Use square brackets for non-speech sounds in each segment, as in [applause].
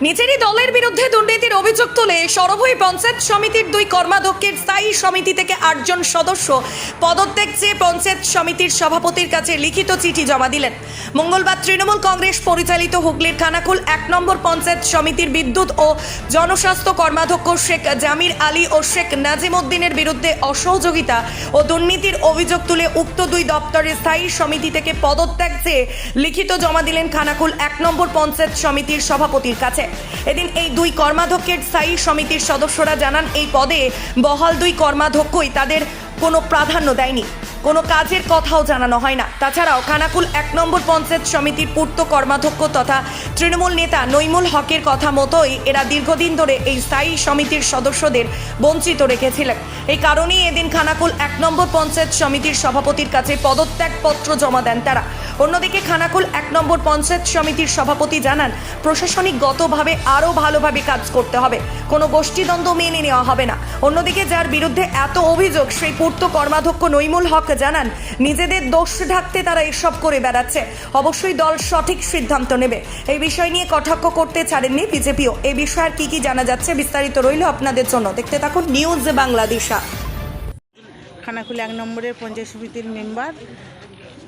নিজেরই দলের বিরুদ্ধে দুর্নীতির অভিযোগ তুলে সরভই পঞ্চায়েত সমিতির দুই কর্মাধ্যক্ষের স্থায়ী সমিতি থেকে আটজন সদস্য পদত্যাগ চেয়ে পঞ্চায়েত সমিতির সভাপতির কাছে লিখিত চিঠি জমা দিলেন। মঙ্গলবার তৃণমূল কংগ্রেস পরিচালিত হুগলির খানাকুল এক নম্বর পঞ্চায়েত সমিতির বিদ্যুৎ ও জনস্বাস্থ্য কর্মাধ্যক্ষ শেখ জামির আলী ও শেখ নাজিম উদ্দিনের বিরুদ্ধে অসহযোগিতা ও দুর্নীতির অভিযোগ তুলে উক্ত দুই দপ্তরের স্থায়ী সমিতি থেকে পদত্যাগ চেয়ে লিখিত জমা দিলেন খানাকুল এক নম্বর পঞ্চায়েত সমিতির সভাপতির কাছে। এদিন এই দুই কর্মাধ্যক্ষের স্থায়ী সমিতির সদস্যরা জানান, এই পদে বহাল দুই কর্মাধ্যক্ষই তাদের কোনো প্রাধান্য দেয়নি। কোনো কাজের কথাও জানানো হয় না। তাছাড়াও খানাকুল এক নম্বর পঞ্চায়েত সমিতির পূর্ত কর্মাধ্যক্ষ তথা তৃণমূল নেতা নৈমুল হকের কথা মতোই এরা দীর্ঘদিন ধরে এই স্থায়ী সমিতির সদস্যদের বঞ্চিত রেখেছিলেন। এই কারণেই এদিন খানাকুল এক নম্বর পঞ্চায়েত সমিতির সভাপতির কাছে পদত্যাগপত্র জমা দেন তারা। অন্যদিকে খানাকুল এক নম্বর পঞ্চায়েত সমিতির সভাপতি জানান প্রশাসনিকগতভাবে আরও ভালোভাবে কাজ করতে হবে। কোনো গোষ্ঠীদ্বন্দ্ব মেনে নেওয়া হবে না। অন্যদিকে যার বিরুদ্ধে এত অভিযোগ, সেই পূর্ত কর্মাধ্যক্ষ নৈমুল হক জানান, নিজেদের দোষ ঢাকতে তারা এসব করে বেড়াচ্ছে। অবশ্যই দল সঠিক সিদ্ধান্ত নেবে। এই বিষয় নিয়ে কটাক্ষ করতে ছাড়েননি বিজেপিও। এ বিষয়ে আর কি কি জানা যাচ্ছে বিস্তারিত রইল আপনাদের জন্য। দেখতে থাকুন নিউজ বাংলাদেশা। খানাকুলি এক নম্বরের পঞ্চায়েত সমিতির মেম্বার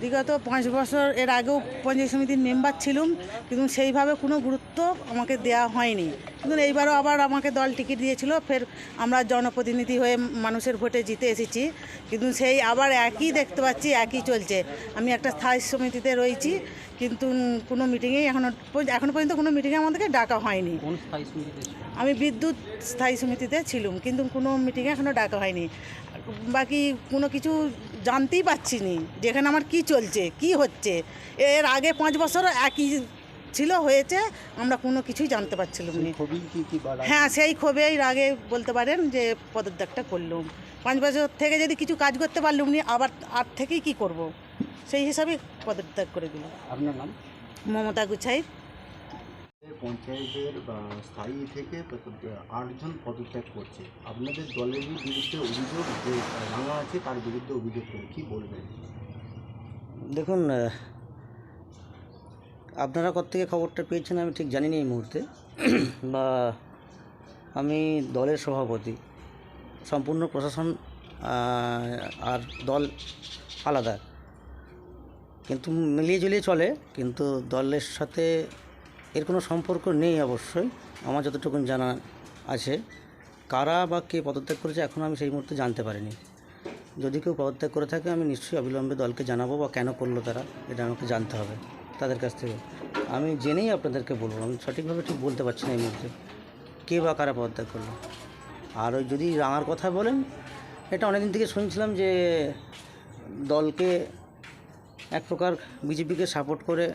বিগত পাঁচ বছর এর আগেও পঞ্চায়েত সমিতির মেম্বার ছিলাম কিন্তু সেইভাবে কোনো গুরুত্ব আমাকে দেওয়া হয়নি। কিন্তু এইবারও আবার আমাকে দল টিকিট দিয়েছিল ফের আমরা জনপ্রতিনিধি হয়ে মানুষের ভোটে জিতে এসেছি। কিন্তু সেই আবার একই দেখতে পাচ্ছি একই চলছে। আমি একটা স্থায়ী সমিতিতে রয়েছি কিন্তু কোনো মিটিংয়েই এখনও এখনও পর্যন্ত কোনো মিটিংয়ে আমাদেরকে ডাকা হয়নি? আমি বিদ্যুৎ স্থায়ী সমিতিতে ছিলাম কিন্তু কোনো মিটিংয়ে এখনও ডাকা হয়নি। বাকি কোনো কিছু জানতেই পারছি নি যেখানে আমার কি চলছে কি হচ্ছে। এর আগে পাঁচ বছর একই ছিল হয়েছে আমরা কোনো কিছুই জানতে পারছিলাম না। হ্যাঁ সেই ক্ষোভেই আগে বলতে পারেন যে পদত্যাগটা করলুম। পাঁচ বছর থেকে যদি কিছু কাজ করতে পারলুম না আবার আর থেকেই কি করব? সেই হিসাবে পদত্যাগ করে দিলাম। আপনার নাম? মমতা গুছাই। পঞ্চায়েতের স্থায়ী থেকে আটজন পদত্যাগ করছে। আপনাদের দলেরই বিরুদ্ধে অভিযোগ যে রাঙা আছে, তার বিরুদ্ধে অভিযোগ কি বলবেন? দেখুন আপনারা থেকে খবরটা পেয়েছেন আমি ঠিক জানি না এই মুহূর্তে। [clears throat] বা আমি দলের সভাপতি। সম্পূর্ণ প্রশাসন আর দল আলাদা। কিন্তু মিলিয়ে জুলিয়ে চলে, কিন্তু দলের সাথে এর কোনো সম্পর্ক নেই অবশ্যই। আমার যতটুকু জানা আছে, কারা বা কে পদত্যাগ করেছে এখন আমি সেই মুহূর্তে জানতে পারিনি। যদি কেউ পদত্যাগ করে থাকে, আমি নিশ্চয়ই অবিলম্বে দলকে জানাব বা কেন করল তারা, এটা আমাকে জানতে হবে তাদের কাছ থেকে। আমি জেনেই আপনাদেরকে বলব, আমি সঠিকভাবে ঠিক বলতে পারছি না এই মুহূর্তে কে বা কারা পদত্যাগ করল। আর ওই যদি রাঙার কথা বলেন, এটা অনেকদিন থেকে শুনছিলাম যে দলকে এক প্রকার বিজেপিকে সাপোর্ট করে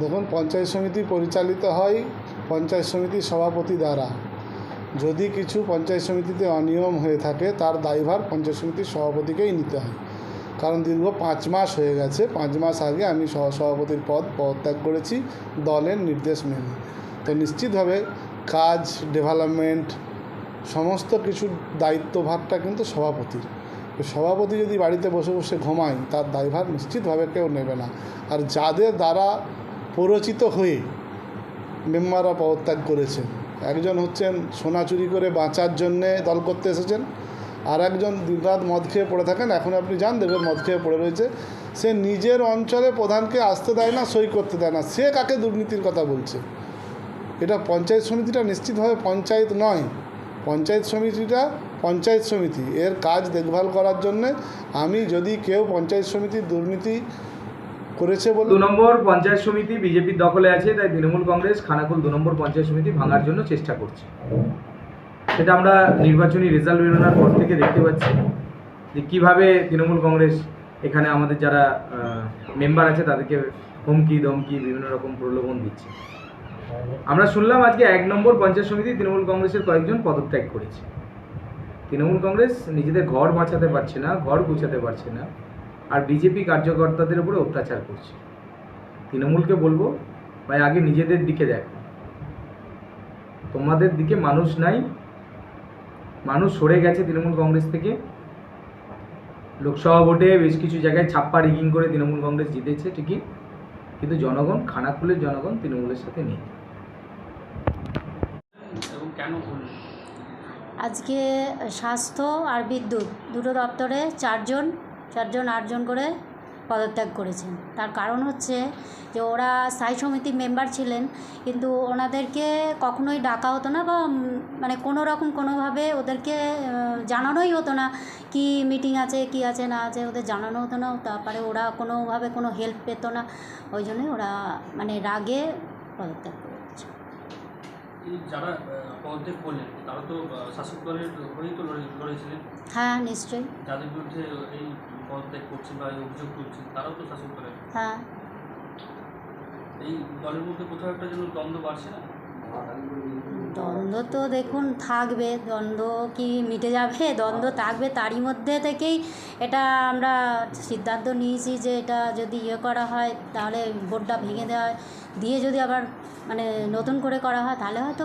দেখুন, পঞ্চায়েত সমিতি পরিচালিত হয় পঞ্চায়েত সমিতির সভাপতি দ্বারা। যদি কিছু পঞ্চায়েত সমিতিতে অনিয়ম হয়ে থাকে, তার দায়ভার পঞ্চায়েত সমিতির সভাপতিকেই নিতে হয়। কারণ দীর্ঘ পাঁচ মাস হয়ে গেছে, পাঁচ মাস আগে আমি সহ সভাপতির পদ পদত্যাগ করেছি, দলের নির্দেশ মেনে। তো নিশ্চিতভাবে কাজ, ডেভেলপমেন্ট, সমস্ত কিছুর দায়িত্বভারটা কিন্তু সভাপতির। সভাপতি যদি বাড়িতে বসে বসে ঘুমায়, তার দায়ভার নিশ্চিতভাবে কেউ নেবে না। আর যাদের দ্বারা প্ররোচিত হয়ে মেম্বাররা পদত্যাগ করেছেন। একজন হচ্ছেন সোনা চুরি করে বাঁচার জন্যে দল করতে এসেছেন, আর একজন দিনরাত মদ খেয়ে পড়ে থাকেন। এখন আপনি যান দেখবেন মদ খেয়ে পড়ে রয়েছে। সে নিজের অঞ্চলে প্রধানকে আসতে দেয় না, সই করতে দেয় না। সে কাকে দুর্নীতির কথা বলছে? এটা পঞ্চায়েত সমিতিটা নিশ্চিতভাবে পঞ্চায়েত নয়। পঞ্চায়েত সমিতিটা পঞ্চায়েত সমিতি। এর কাজ দেখভাল করার জন্যে আমি যদি কেউ পঞ্চায়েত সমিতির দুর্নীতি করেছে বলে দু নম্বর পঞ্চায়েত সমিতি বিজেপির দখলে আছে, তাই তৃণমূল কংগ্রেস, খানাকুল দু নম্বর পঞ্চায়েত সমিতি ভাঙার জন্য চেষ্টা করছে। সেটা আমরা নির্বাচনী রেজাল্ট বেরোনোর পর থেকে দেখতে পাচ্ছি যে কীভাবে তৃণমূল কংগ্রেস এখানে আমাদের যারা মেম্বার আছে, তাদেরকে হুমকি দমকি বিভিন্ন রকম প্রলোভন দিচ্ছে। আমরা শুনলাম আজকে এক নম্বর পঞ্চায়েত সমিতি তৃণমূল কংগ্রেসের কয়েকজন পদত্যাগ করেছে। তৃণমূল কংগ্রেস নিজেদের ঘর বাঁচাতে পারছে না, ঘর গুছাতে পারছে না। আর বিজেপি কার্যকর্তাদের উপরে অত্যাচার করছে। তৃণমূলকে বলব ভাই আগে নিজেদের দিকে দেখো। তোমাদের দিকে মানুষ নাই মানুষ সরে গেছে তৃণমূল কংগ্রেস থেকে। লোকসভা ভোটে বেশ কিছু জায়গায় ছাপ্পা রিগিং করে তৃণমূল কংগ্রেস জিতেছে ঠিকই। কিন্তু জনগণ খানাকুলের জনগণ তৃণমূলের সাথে নেই। আজকে স্বাস্থ্য আর বিদ্যুৎ দুটো দপ্তরে চারজন চারজন আটজন করে পদত্যাগ করেছেন। তার কারণ হচ্ছে যে ওরা স্থায়ী সমিতির মেম্বার ছিলেন কিন্তু ওনাদেরকে কখনোই ডাকা হতো না বা মানে কোনো রকম কোনোভাবে ওদেরকে জানানোই হতো না কি মিটিং আছে কি আছে না আছে ওদের জানানো হতো না। তারপরে ওরা কোনোভাবে কোনো হেল্প পেতো না ওই জন্যই ওরা মানে রাগে পদত্যাগ করেছে। যারা পদত্যাগ করলেন তারা তো শাসক দলের হয়েই তো লড়েছিলেন হ্যাঁ নিশ্চয়ই। যাদের বিরুদ্ধে এই পদত্যাগ করছেন বা অভিযোগ তুলছেন তারাও তো শাসক দলের হ্যাঁ। এই দলের মধ্যে কোথাও একটা যেন দ্বন্দ্ব বাড়ছে না? দ্বন্দ্ব তো দেখুন থাকবে। দ্বন্দ্ব কি মিটে যাবে? দ্বন্দ্ব থাকবে তারই মধ্যে থেকেই এটা আমরা সিদ্ধান্ত নিয়েছি যে এটা যদি ইয়ে করা হয় তাহলে বোর্ডটা ভেঙে দেওয়া হয়। দিয়ে যদি আবার মানে নতুন করে করা হয় তাহলে হয়তো